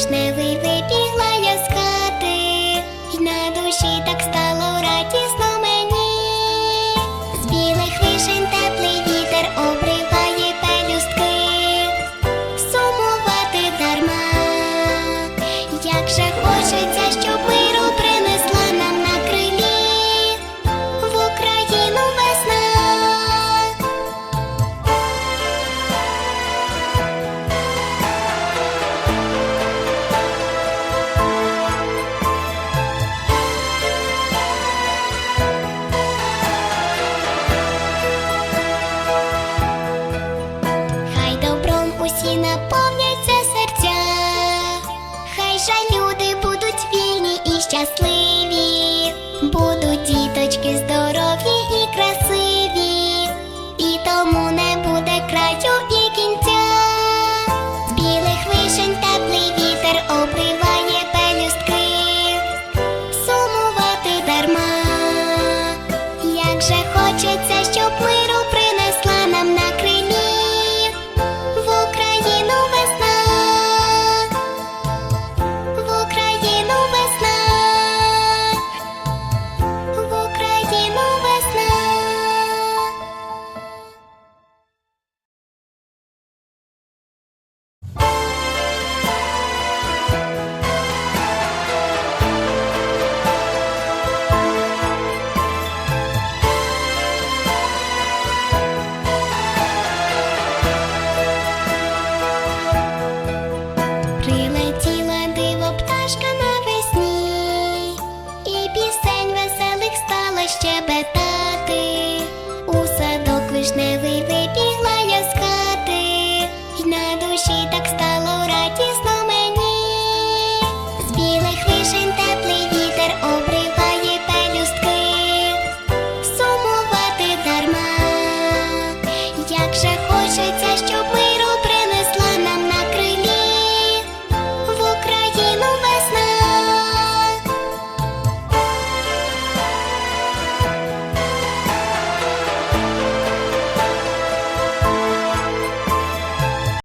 вишневий вибігла я з хати, й на душі так. осінь на полі. May we will.